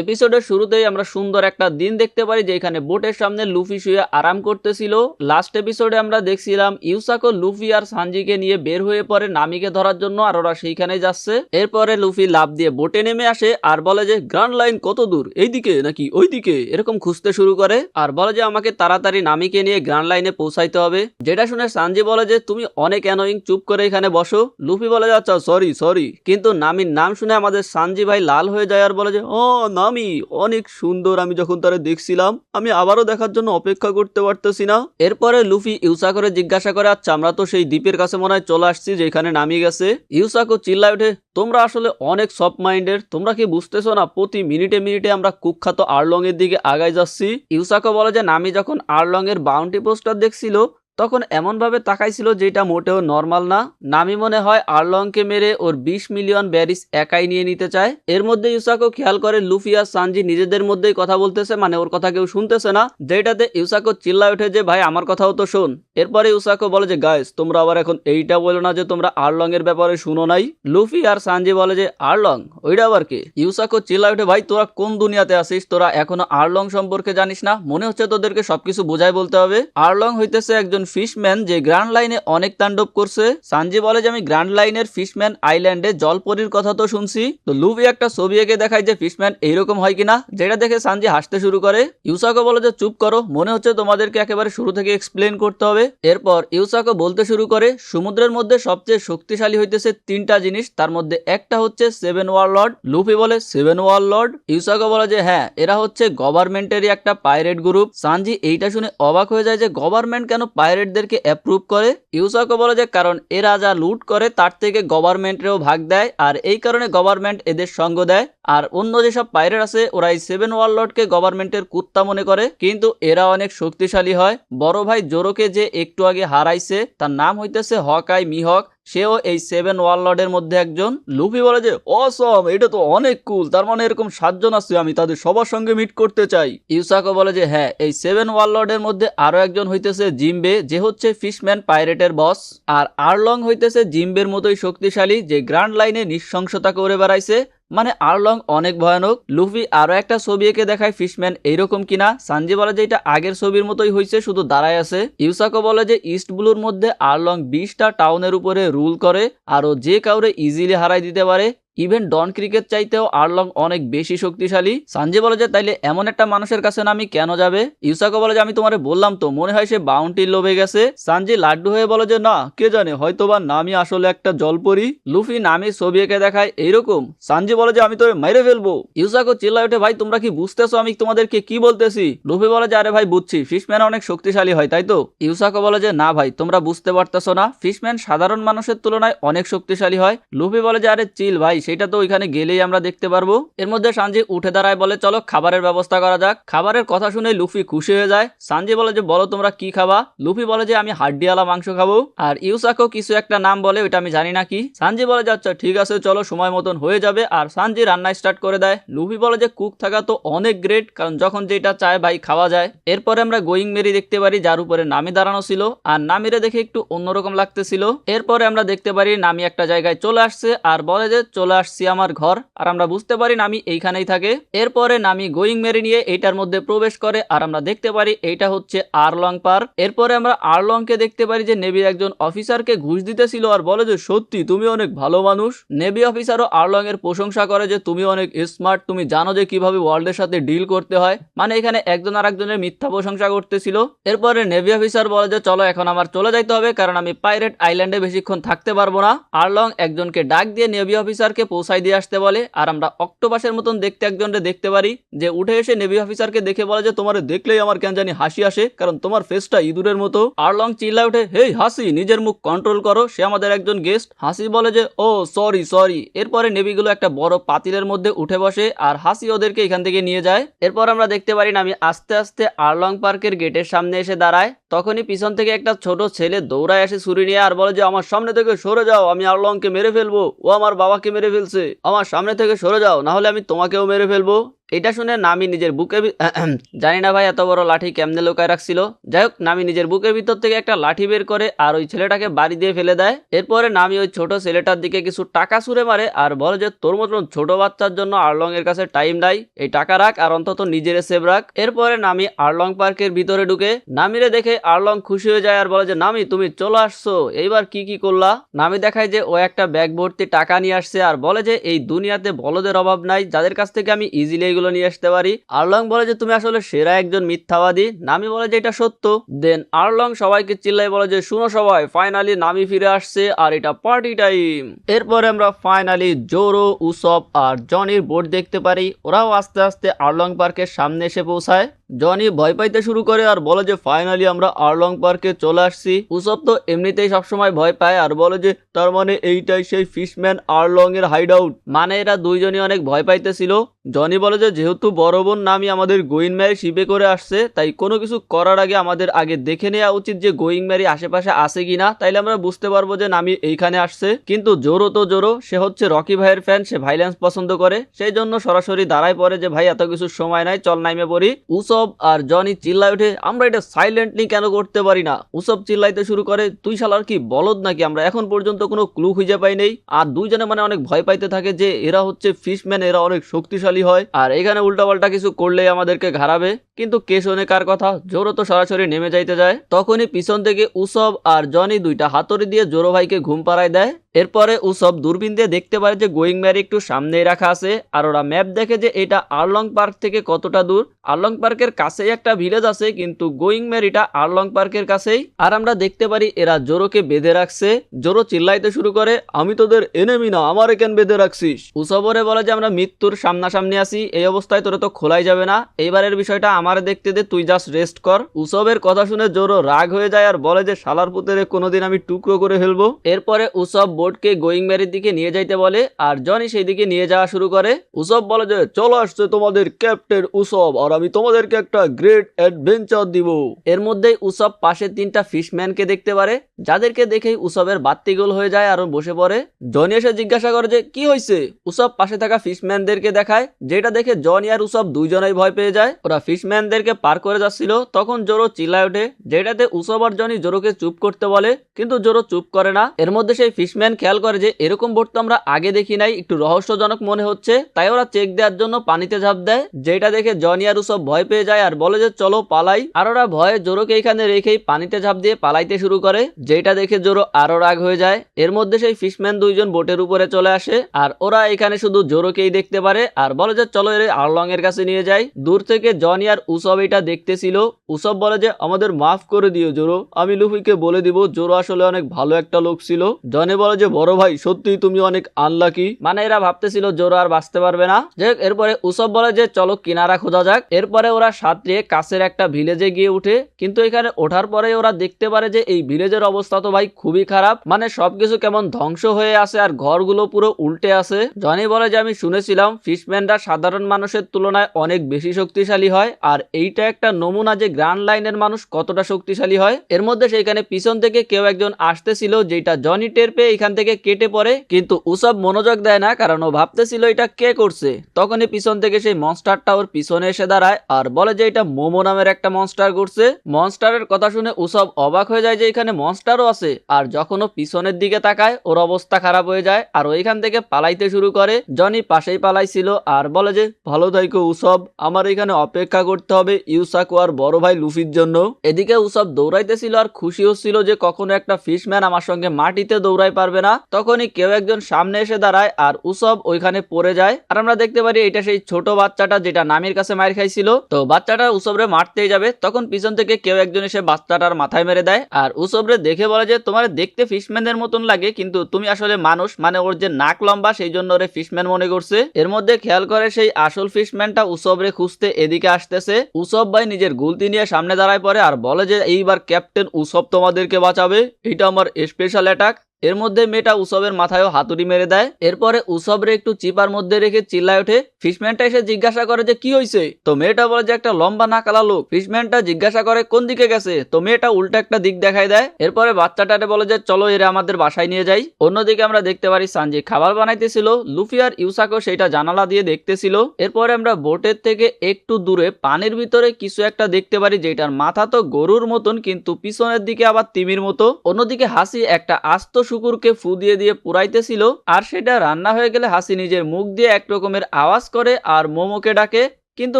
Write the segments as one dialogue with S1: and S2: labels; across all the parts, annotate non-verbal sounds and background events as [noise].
S1: এপিসোডের শুরুতেই আমরা সুন্দর একটা দিন দেখতে পারি যেখানে বোটের সামনে লুফি শুয়ে আরাম করতেছিল। লাস্ট এপিসোডে আমরা দেখছিলাম ইউসাকো, লুফি আর সানজিকে নিয়ে বের হয়ে পড়ে নামিকে ধরার জন্য আর ওরা সেইখানে যাচ্ছে। এরপরে লুফি লাভ দিয়ে বোটে নেমে আসে আর বলে যে গ্রান্ড লাইন কত দূর, এইদিকে নাকি ওইদিকে? এরকম খুঁজতে শুরু করে আর বলে যে, আমাকে তাড়াতাড়ি নামিকে নিয়ে গ্রান্ড লাইনে পৌঁছাইতে হবে। যেটা শুনে সানজি বলে যে, তুমি অনেক অ্যানোয়িং চুপ করে এখানে বসো। লুফি বলে যে আচ্ছা সরি সরি কিন্তু নামির নাম শুনে আমাদের সানজি ভাই লাল হয়ে যায় আর বলে যে, ও নামি অনেক সুন্দর, আমি যখন তারা দেখছিলাম, আমি আবারও দেখার জন্য অপেক্ষা করতে পারতেছি না। এরপরে লুফি ইউসা করে জিজ্ঞাসা করে আচ্ছা আমরা তো সেই দ্বীপের কাছে মনে হয় চলে আসছি যেখানে নামিয়ে গেছে। ইউসাকো চিল্লায় ওঠে, তোমরা আসলে অনেক সফট মাইন্ডের, তোমরা কি বুঝতেছো না, প্রতি মিনিটে মিনিটে আমরা কুখ্যাত আরলং এর দিকে আগায় যাচ্ছি? ইউসাকো বলে যে, নামি যখন আরলং এর বাউন্টি পোস্টার দেখছিল তখন এমনভাবে তাকাইছিল যেটা মোটেও নর্মাল না। নামি মনে হয় আরলংকে মেরে ওর বিশ মিলিয়ন ব্যারিস একাই নিয়ে নিতে চায়। এর মধ্যে ইউসাকো খেয়াল করে লুফি আর সানজি নিজেদের মধ্যেই কথা বলতেছে মানে ওর কথা কেউ শুনতেছে না। যেটাতে ইউসাকো চিল্লায় ওঠে যে, ভাই, আমার কথাও তো শোন। এরপরে ইউসাকো বলে যে, গাইস, তোমরা আবার এখন এইটা বলো না যে, তোমরা আরলং এর ব্যাপারে শুনো নাই? লুফি আর সানজি বলে যে, আরলং? ওইটা আবার কে? ইউসাকো চিল্লায় ওঠে, ভাই, তোরা কোন দুনিয়াতে আসিস তোরা এখনও আরলং সম্পর্কে জানিস না? মনে হচ্ছে তোদেরকে সবকিছু বোঝাই বলতে হবে। আরলং হইতেছে একজন ফিশম্যান যে গ্র্যান্ড লাইনে অনেক তাণ্ডব করছে। সানজি বলে যে, আমি গ্র্যান্ড লাইনের ফিশম্যান আইল্যান্ডে জলপরির কথা তো শুনছি। তো লুভি একটা ছবি এঁকে দেখায় যে, ফিশম্যান এইরকম হয় কিনা? যেটা দেখে সানজি হাসতে শুরু করে। ইউসাকো বলে যে, চুপ করো, মনে হচ্ছে তোমাদেরকে একেবারে শুরু থেকে এক্সপ্লেন করতে হবে। এরপর ইউসাকো বলতে শুরু করে, সমুদ্রের মধ্যে সবচেয়ে শক্তিশালী হইতেছে তিনটা জিনিস, তার মধ্যে একটা হচ্ছে সেভেন ওয়ার লর্ড লুফি বলে সেভেন ওয়ার লর্ড ইউসাকো বলে যে হ্যাঁ এরা হচ্ছে গভর্নমেন্টেরই একটা পাইরেট গ্রুপ সানজি এইটা শুনে অবাক হয়ে যায় যে গভর্নমেন্ট কেন পাইরেটদেরকে অ্যাপ্রুভ করে। ইউসাকো বলে যে, কারণ এরা যা লুট করে, তার থেকে গভর্নমেন্টেরও ভাগ দেয়, আর এই কারণে গভর্নমেন্ট এদের সঙ্গ দেয়। আর অন্য যেসব পাইরেট আছে ওরা এই সেভেন ওয়ার্লডকে গভর্নমেন্টের কুত্তা মনে করে। কিন্তু এরা অনেক শক্তিশালী হয়। বড় ভাই জোরোকে যে একটু আগে হারাইছে, তার নাম হইতেছে হকাই মিহক সেও এই সেভেন ওয়ার্লডের মধ্যে একজন। লুফি বলে যে অসম এটা তো অনেক কুল তার মানে এরকম সাতজন আছে, আমি তাদের সবার সঙ্গে মিট করতে চাই। ইউসাকো বলে যে হ্যাঁ এই সেভেন ওয়ার্লডের মধ্যে আরও একজন হইতেছে জিম্বে যে হচ্ছে ফিশম্যান পাইরেটের বস আর আরলং হইতেছে জিম্বের মতোই শক্তিশালী, যে গ্র্যান্ড লাইনে নিঃশংসতা করে বেড়াইছে। মানে আরলং অনেক ভয়ানক। লুফি আরও একটা ছবি এঁকে দেখায় ফিশম্যান এইরকম কিনা। সানজি বলে যে এটা আগের ছবির মতোই হয়েছে শুধু দাঁড়ায় আছে। ইউসাকো বলে যে ইস্ট ব্লুর মধ্যে আরলং বিশটা টাউনের উপরে রুল করে, আরও যে কাউরে ইজিলি হারাই দিতে পারে। ইভেন ডন ক্রিকেট চাইতেও আরলং অনেক বেশি শক্তিশালী। সানজি বলে যে, তাইলে এমন একটা মানুষের কাছে নামি কেন যাবে? ইউসাকো বলে যে, আমি তোমারে বললাম তো, মনে হয় সে বাউন্টির লোভে গেছে। সানজি লাড্ডু হয়ে বলে যে, না, কে জানে, হয়তোবা নামি আসলে একটা জলপরি। লুফি নামি এঁকে দেখায় এইরকম। সানজি বলে যে, আমি তোরে মাইরে ফেলব। ইউসাকো চিল্লায় ওঠে, ভাই, তোমরা কি বুঝতেছো আমি তোমাদেরকে কি বলতেছি? লুফি বলে যে, আরে ভাই, বুঝছি ফিশম্যান অনেক শক্তিশালী হয়, তাই তো? ইউসাকো বলে যে, না ভাই, তোমরা বুঝতে পারতেছো না ফিশম্যান সাধারণ মানুষের তুলনায় অনেক শক্তিশালী হয়। লুফি বলে যে, আরে, চিল ভাই সেটা তো ওইখানে গেলেই আমরা দেখতে পারব। এর মধ্যে সানজি উঠে দাঁড়ায় বলে, চলো, খাবারের ব্যবস্থা করা যাক। খাবারের কথা শুনে লুফি খুশি হয়ে যায়। সানজি বলে যে, বলো, তোমরা কি খাবা? লুফি বলে যে, আমি হাড্ডিওয়ালা মাংস খাব। আর ইউসাকো কিছু একটা নাম বলে, ওইটা আমি জানি না কি? সানজি বলে যে আচ্ছা ঠিক আছে, চলো, সময় মতন হয়ে যাবে। আর সানজি রান্না স্টার্ট করে দেয়। লুফি বলে যে, কুক থাকা তো অনেক গ্রেট কারণ যখন যেটা চায় ভাই খাওয়া যায়। এরপরে আমরা গোয়িং মেরি দেখতে পারি, যার উপরে নামি দাঁড়ানো ছিল। আর নামিরে দেখে একটু অন্যরকম লাগতেছিল। এরপরে আমরা দেখতে পারি, নামি একটা জায়গায় চলে আসছে। আর বলে যে, চলে আসছি আমার ঘর। আর আমরা বুঝতে পারি নামি এইখানেই থাকে। এরপরে নামি গোয়িং মেরে নিয়ে এইটার মধ্যে প্রবেশ করে। আর আমরা দেখতে পারি এইটা হচ্ছে আরলং পার্ক এরপরে আমরা আরলংকে দেখতে পারি যে নেভির একজন অফিসারকে ঘুষ দিতেছিল আর বলে যে, সত্যি, তুমি অনেক ভালো মানুষ। নেভি অফিসারও আরলং এর প্রশংসা করে যে, তুমি অনেক স্মার্ট তুমি জানো যে কীভাবে ওয়ার্ল্ডের সাথে ডিল করতে হয়। মানে এখানে একজন আর একজনের মিথ্যা প্রশংসা করতেছিল। এরপরে নেভি অফিসার বলে যে, চলো, এখন আমার চলে যাইতে হবে, কারণ আমি পাইরেট আইল্যান্ডে বেশিক্ষণ থাকতে পারব না। আরলং একজনকে ডাক দিয়ে নেভি অফিসারকে পৌঁছাই দিয়ে আসতে বলে। আর আমরা অক্টোপাসের মতন দেখতে একজনকে দেখতে পারি, যে উঠে এসে নেভি অফিসারকে দেখে বলে যে, তোমার দেখলেই আমার কেন জানি হাসি আসে, কারণ তোমার ফেসটা ইঁদুরের মতো। আরলং চিল্লা উঠে, হেই, হাসি, নিজের মুখ কন্ট্রোল করো। সে আমাদের একজন গেস্ট হাসি বলে যে, ও সরি সরি এরপরে নেভিগুলো একটা বড় পাতিলের মধ্যে উঠে বসে, আর হাসি ওদেরকে এখান থেকে নিয়ে যায়। এরপর আমরা দেখতে পারি না, আমি আস্তে আস্তে আরলং পার্কের গেটের সামনে এসে দাঁড়ায়। তখনই পিছন থেকে একটা ছোট ছেলে দৌড়ায় আসে ছুরি নিয়ে আর বলে যে, আমার সামনে থেকে সরে যাও, আমি আরলংকে মেরে ফেলব। ও আমার বাবাকে মেরে ফেলছে। আমার সামনে থেকে সরে যাও না হলে আমি তোমাকেও মেরে ফেলব। এটা শুনে নামি নিজের বুকে [clears throat] জানি না ভাই এত বড় লাঠি কেমনে লোকায় রাখছিল। যাই হোক, নামি নিজের বুকের ভিতর থেকে একটা লাঠি বের করে আর ওই ছেলেটাকে বাড়ি দিয়ে ফেলে দেয়। এরপরে নামি ওই ছোট ছেলেটার দিকে কিছু টাকা ছুঁড়ে মারে আর বলে যে, তোর মতন ছোট বাচ্চার জন্য আরলং এর কাছে টাইম নাই। এই টাকা রাখ আর অন্তত নিজের সেভ রাখ। এরপরে নামি আরলং পার্কের ভিতরে ঢুকে নামিরে দেখে আরলং খুশি হয়ে যায় আর বলে যে, নামি, তুমি চলে আসছো। এইবার কি কি করলা? নামি দেখায় যে, ও একটা ব্যাগ ভর্তি টাকা নিয়ে আসছে আর বলে যে, এই দুনিয়াতে বলদের অভাব নাই। যাদের কাছ থেকে আমি ইজিলি এগুলো নিয়ে আসতে পারি। আর্লং বলে যে, তুমি আসলে সেরা একজন মিথ্যাবাদী। নামি বলে যে, এটা সত্য। দেন আর্লং সবাইকে চিল্লাই বলে যে, শুনো সবাই ফাইনালি নামি ফিরে আসছে আর এটা পার্টি টাইম এরপরে আমরা ফাইনালি জোরো উসব আর জনির বোর্ড দেখতে পারি। ওরাও আস্তে আস্তে আর্লং পার্কের সামনে এসে পৌঁছায়। জনি ভয় পাইতে শুরু করে আর বলে যে ফাইনালি আমরা আরলং পার্কে চলে আসছি। উসব তো এমনিতেই সবসময় ভয় পায় আর বলে যে, তার মানে এইটাই সেই ফিশম্যান আরলং এর হাইড আউট মানে এরা দুইজনই অনেক ভয় পাইতেছিল। জনি বলে যে, যেহেতু বড় বোন নামি আমাদের গোয়িং ম্যারি শিপে করে আসছে, তাই কোনো কিছু করার আগে আমাদের আগে দেখে নেওয়া উচিত যে গোয়িং ম্যারি আশেপাশে আছে কিনা। তাইলে আমরা বুঝতে পারব যে নামি এইখানে আসছে। কিন্তু জোরো তো জোরো, সে হচ্ছে রকি ভাইয়ের ফ্যান সে ভাইলেন্স পছন্দ করে। সেই জন্য সরাসরি দাঁড়ায় পড়ে যে, ভাই, এত কিছু সময় নাই, চল নাইমে পড়ি। উসব আর জনি চিল্লায় ওঠে, আমরা এটা সাইলেন্টলি কেন করতে পারি না? উসব চিল্লাইতে শুরু করে, তুই শালার কি বলদ নাকি? আমরা এখন পর্যন্ত কোনো ক্লু খুঁজে পাই নেই। আর দুইজনে মানে অনেক ভয় পাইতে থাকে যে, এরা হচ্ছে ফিশম্যান এরা অনেক শক্তিশালী হয়। আর এখানে উল্টাপাল্টা কিছু করলেই আমাদেরকে ঘাড়াবে। কিন্তু কে শোনে কার কথা? জোরো তো সরাসরি নেমে যাইতে যায়। তখনই পিছন থেকে উসব আর জনি দুইটা হাতুড়ি দিয়ে জোরো ভাইকে ঘুম পাড়ায় দেয়। এরপরে উসব দূরবীন দিয়ে দেখতে পারে যে গোয়িং ম্যারি একটু সামনেই রাখা আছে। আর ওরা ম্যাপ দেখে যে, এটা আর্লং পার্ক থেকে কতটা দূর। আর্লং পার্কের কাছেই একটা ভিলেজ আছে, কিন্তু গোয়িং ম্যারিটা আরলং পার্কের কাছেই। আর আমরা দেখতে পারি, এরা জোরোকে বেঁধে রাখছে। জোরো চিল্লাইতে শুরু করে, আমি তোদের এনেমি না, আমার কেন বেঁধে রাখছিস? উসবরে বলে যে, আমরা মৃত্যুর সামনাসামনি আছি, এই অবস্থায় তোরা তো খোলাই যাবে না। এইবারের বিষয়টা আমার দেখতে দে, তুই জাস্ট রেস্ট কর। উসবের কথা শুনে জোরো রাগ হয়ে যায় আর বলে যে, শালার পুতেরে, কোনোদিন আমি টুকরো করে ফেলব। এরপরে উসব বোটকে গোয়িং ম্যারির দিকে নিয়ে যাইতে বলে, আর জনি সেই দিকে নিয়ে যাওয়া শুরু করে। উসব বলে যে, চলো আসছে তোমাদের ক্যাপ্টেন উসব, আর আমি তোমাদেরকে একটা গ্রেট অ্যাডভেঞ্চার দিব। এর মধ্যেই উসব পাশে তিনটা ফিশম্যানকে দেখতে পারে, যাদেরকে দেখেই উসবের বাত্তি গোল হয়ে যায় আর বসে পড়ে। জনি এসে জিজ্ঞাসা করে যে, কি হয়েছে উসব পাশে থাকা ফিশম্যানদেরকে দেখায়, যেটা দেখে জনি আর উসব দুইজনেই ভয় পেয়ে যায়। ওরা ফিশম্যানদেরকে পার করে যাচ্ছিল, তখন জোরো চিল্লায় ওঠে, যেটাতে উসব আর জনি জোরোকে চুপ করতে বলে, কিন্তু জোরো চুপ করে না। এর মধ্যে সেই ফিশম্যান খেয়াল করে যে, এরকম বোট তো আমরা আগে দেখি নাই, একটু রহস্যজনক মনে হচ্ছে, তাই ওরা চেক দেওয়ার জন্য পানিতে ঝাঁপ দেয়, যেটা দেখে জনি আর উসব ভয় পেয়ে যায় আর বলে যে চলো পালাই। আর ওরা ভয়ে জোরোকে এখানে রেখেই পানিতে ঝাঁপ দিয়ে পালাইতে শুরু করে যেটা দেখে জোরো আরও রাগ হয়ে যায়। এর মধ্যে সেই ফিশম্যান দুইজন বোটের উপরে চলে আসে আর ওরা এখানে শুধু জোরোকেই দেখতে পারে আর বলে যে চলো এর আরলং এর কাছে নিয়ে যাই। দূর থেকে জনি আর উসব এটা দেখতেছিল। উসব বলে যে আমাদের মাফ করে দিও জোরো। আমি লুফিকে বলে দিব জোরো আসলে অনেক ভালো একটা লোক ছিল। জনে বলে যে বড় ভাই সত্যি তুমি অনেক আনলাকি মানে এরা ভাবতেছিল জোরো আর বাঁচতে পারবে না। যাই হোক, এরপরে উসব বলে যে চলো কিনারা খোঁজা যাক। এরপরে ওরা সাঁতরিয়ে কাছের একটা ভিলেজে গিয়ে উঠে, কিন্তু এখানে ওঠার পরে ওরা দেখতে পারে যে এই ভিলেজের অবস্থা তো ভাই খুবই খারাপ। মানে সবকিছু কেমন ধ্বংস হয়ে আছে আর ঘরগুলো পুরো উল্টে আছে। জনি বলে যে আমি শুনেছিলাম ফিশম্যানরা সাধারণ মানুষের তুলনায় অনেক বেশি শক্তিশালী হয়, আর এইটা একটা নমুনা যে গ্র্যান্ড লাইনের মানুষ কতটা শক্তিশালী হয়। এর মধ্যে সেইখানে পিছন থেকে কেউ একজন আসতেছিল যেটা জনি টের পেয়ে এখান থেকে কেটে পড়ে, কিন্তু উসব মনোযোগ দেয় না, কারণ ও ভাবতেছিল এটা কে করছে। তখনই পিছন থেকে সেই মনস্টারটা ওর পিছনে এসে দাঁড়ায়, আর বলে যে এটা মোমো নামের একটা মনস্টার করছে মনস্টারের কথা শুনে উসব অবাক হয়ে যায় যে এখানে মনস্টারও আছে। আর যখন ও পিছনের দিকে তাকায়, ওর অবস্থা খারাপ হয়ে যায় আর ওইখান থেকে পালাইতে শুরু করে। জনি পাশেই পালাইছিল আর বলে যে, ভালো থাইকো উসব, আমার এখানে অপেক্ষা করতে হবে ইউসাকু আর বড় ভাই লুফির জন্য। এদিকে উসব দৌড়াইতেছিল আর খুশি হচ্ছিল যে কখনো একটা ফিশম্যান আমার সঙ্গে মাটিতে দৌড়াই পারবে না। তখনই কেউ একজন সামনে এসে দাঁড়ায় আর উসব ওইখানে পড়ে যায়। আর আমরা দেখতে পারি এটা সেই ছোট বাচ্চাটা যেটা নামির কাছে মার খাইছিল। তো বাচ্চাটা উসবরে মারতেই যাবে, তখন পিছন থেকে কেউ একজন এসে বাচ্চাটার মাথায় মেরে দেয়। আর উসবরে দেখে বলে যে, তোমার দেখতে ফিশম্যানের মতন লাগে, কিন্তু তুমি আসলে মানুষ মানে ওর যে নাক লম্বা, সেই জন্য ওরে ফিশম্যান মনে করছে। এর মধ্যে খেয়াল করে সেই আসল ফিশম্যানটা উসবরে খুঁজতে এদিকে আসতেছে। উসব ভাই নিজের গুলতি নিয়ে সামনে দাঁড়ায় পড়ে আর বলে যে, এইবার ক্যাপ্টেন উসব তোমাদেরকে বাঁচাবে, এটা আমার স্পেশাল অ্যাটাক। এর মধ্যে মেয়েটা উসবের মাথায়ও হাতুড়ি মেরে দেয়। এরপরে উসবরে একটু চিপার মধ্যে রেখে চিল্লায় ওঠে। ফিশম্যানটা এসে জিজ্ঞাসা করে যে, কি হয়েছে তো মেয়েটা বলে যে, একটা লম্বা না নাকালা লোক। ফিশম্যানটা জিজ্ঞাসা করে, কোন দিকে গেছে? তো মেয়েটা উল্টা একটা দিক দেখায় দেয়। এরপরে বাচ্চাটারে বলে যে, চলো এরা আমাদের বাসায় নিয়ে যাই। অন্যদিকে আমরা দেখতে পারি, সানজি খাবার বানাইতেছিল। লুফি আর ইউসাকো সেটা জানালা দিয়ে দেখতেছিল। এরপরে আমরা বোটের থেকে একটু দূরে পানির ভিতরে কিছু একটা দেখতে পারি, যেটার মাথা তো গরুর মতন, কিন্তু পিছনের দিকে আবার তিমির মতো। অন্যদিকে হাসি একটা আস্ত শুকুরকে ফু দিয়ে দিয়ে পুরাইতেছিল আর সেটা রান্না হয়ে গেলে হাসি নিজের মুখ দিয়ে এক রকমের আওয়াজ করে আর মোমোকে ডাকে কিন্তু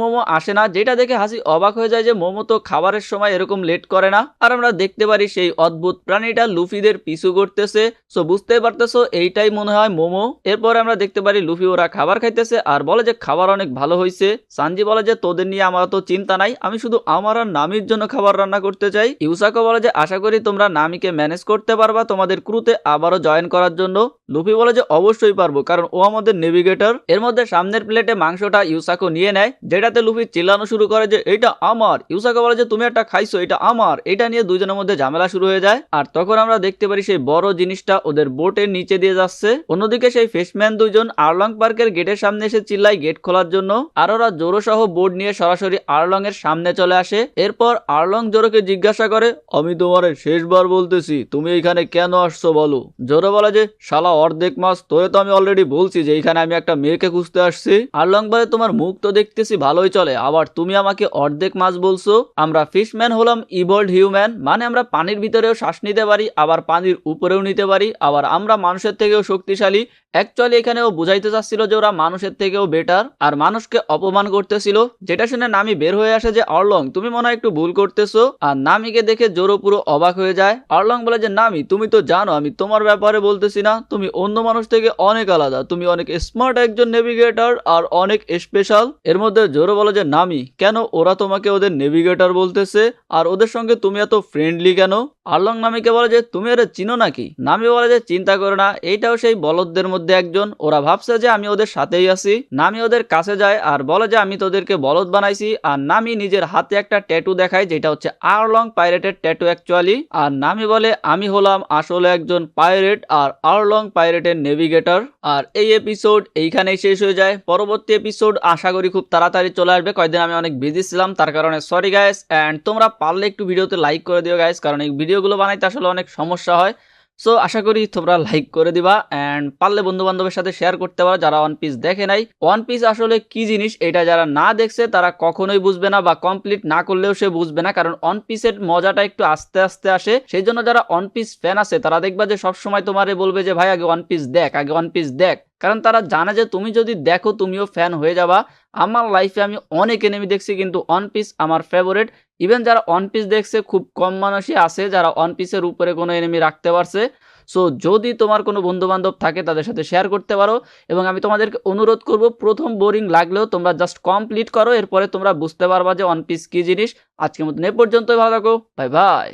S1: মোমো আসে না। যেটা দেখে হাসি অবাক হয়ে যায় যে মোমো তো খাবারের সময় এরকম লেট করে না। আর আমরা দেখতে পারি সেই অদ্ভুত প্রাণীটা লুফিদের পিছু করতেছে সো বুঝতে পারতেছো, এইটাই মনে হয় মোমো। এরপর আমরা দেখতে পারি লুফি ওরা খাবার খাইতেছে আর বলে যে খাবার অনেক ভালো হয়েছে সানজি বলে যে তোদের নিয়ে আমার তো চিন্তা নাই। আমি শুধু আমার আর নামির জন্য খাবার রান্না করতে চাই। ইউসাকো বলে যে আশা করি তোমরা নামিকে ম্যানেজ করতে পারবা তোমাদের ক্রুতে আবারও জয়েন করার জন্য। লুফি বলে যে অবশ্যই পারব, কারণ ও আমাদের নেভিগেটর এর মধ্যে সামনের প্লেটে মাংসটা ইউসাকো নিয়ে নেয়। যেটাতে লুফি চিল্লানো শুরু করে যে এটা আমার। ইউসাকো বলে যে, তুমি একটা খাইছো, এটা আমার। এটা নিয়ে দুজনের মধ্যে ঝামেলা শুরু হয়ে যায়। আর তখন আমরা দেখতে পারি সেই বড় জিনিসটা ওদের বোটের নিচে দিয়ে যাচ্ছে। অন্যদিকে সেই ফিশম্যান দুজন আরলং পার্কের গেটের সামনে এসে চিল্লাই গেট খোলার জন্য। আর ওরা জোরো সহ বোর্ড নিয়ে সরাসরি আরলং এর সামনে চলে আসে। এরপর আরলং জোরোকে জিজ্ঞাসা করে, আমি তোমারে শেষবার বলতেছি, তুমি এখানে কেন আসছো বলো? জোরো বলে যে, শালা, অর্ধেক মাস তোরে তো আমি অলরেডি বলছি যে, এখানে আমি একটা মেয়েকে খুঁজতে আসছি। আরলং বলে, তোমার মুখ তো দেখতেছি ভালোই চলে। আবার তুমি আমাকে অর্ধেক মাছ বলছো? আমরা ফিশম্যান হলাম ইভল্ড হিউম্যান মানে আমরা পানির ভিতরেও শ্বাস নিতে পারি, আবার পানির উপরেও নিতে পারি, আবার আমরা মানুষের থেকেও শক্তিশালী। অ্যাকচুয়ালি এখানে ও বুঝাইতে চাচ্ছিল যে ওরা মানুষের থেকেও বেটার আর মানুষকে অপমান করতেছিল, যেটা শুনে নামি বের হয়ে আসে যে, অর্লং, তুমি মনে হয় একটু ভুল করতেছো? আর নামিকে দেখে জোরো পুরো অবাক হয়ে যায়। অর্লং বলে যে, নামি, তুমি তো জানো, আমি তোমার ব্যাপারে বলতেছি না। তুমি অন্য মানুষ থেকে অনেক আলাদা। তুমি অনেক স্মার্ট একজন নেভিগেটর আর অনেক স্পেশাল এর মধ্যে জোরো বলে যে, নামি, কেন ওরা তোমাকে ওদের নেভিগেটর বলতেছে? আর ওদের সঙ্গে তুমি এত ফ্রেন্ডলি কেন? আর্লং নামিকে বলে যে, তুমি ওরা চিনো নাকি? নামি বলে যে, চিন্তা করো না, এইটাও সেই বলদদের মধ্যে একজন। ওরা ভাবছে যে, আমি ওদের সাথেই আছি। নামি ওদের কাছে যায় আর বলে যে, আমি তোদেরকে বলদ বানাইছি। আর নামি নিজের হাতে একটা ট্যাটু দেখায়, যেটা হচ্ছে আর্লং পাইরেটের ট্যাটু অ্যাকচুয়ালি আর নামি বলে, আমি হলাম আসলে একজন পাইরেট আর আর্লং পাইরেটের নেভিগেটর আর এই এপিসোড এইখানেই শেষ হয়ে যায়। পরবর্তী এপিসোড আশা করি খুব তাড়াতাড়ি চলে আসবে। কয়েকদিন আমি অনেক বিজি ছিলাম, তার কারণে সরি গাইস অ্যান্ড তোমরা পারলে একটু ভিডিওতে লাইক করে দিও গাইস কারণ এই ভিডিওগুলো বানাইতে আসলে অনেক সমস্যা হয়। সো আশা করি তোমরা লাইক করে দিবা অ্যান্ড পারলে বন্ধু বান্ধবের সাথে শেয়ার করতে পারো, যারা ওয়ান পিস দেখে নাই। ওয়ান পিস আসলে কি জিনিস, এটা যারা না দেখছে, তারা কখনোই বুঝবে না বা কমপ্লিট না করলেও সে বুঝবে না, কারণ ওয়ান পিসের মজাটা একটু আস্তে আস্তে আসে। সেই জন্য যারা ওয়ান পিস ফ্যান আছে, তারা দেখবা যে সবসময় তোমারে বলবে যে, ভাই, আগে ওয়ান পিস দেখ, আগে ওয়ান পিস দেখ। কারণ তারা জানে যে, তুমি যদি দেখো, তুমিও ফ্যান হয়ে যাবা। আমার লাইফে আমি অনেক এনেমি দেখছি, কিন্তু ওয়ান পিস আমার ফেভারিট ইভেন যারা ওয়ান পিস দেখছে, খুব কম মানুষই আছে যারা ওয়ান পিসের উপরে কোনো এনেমি রাখতে পারছে। সো যদি তোমার কোনো বন্ধু বান্ধব থাকে, তাদের সাথে শেয়ার করতে পারো এবং আমি তোমাদেরকে অনুরোধ করব, প্রথম বোরিং লাগলেও তোমরা জাস্ট কমপ্লিট করো, এরপরে তোমরা বুঝতে পারবা যে ওয়ান পিস কী জিনিস। আজকের মতন এ পর্যন্তই, ভালো থাকো বাই বাই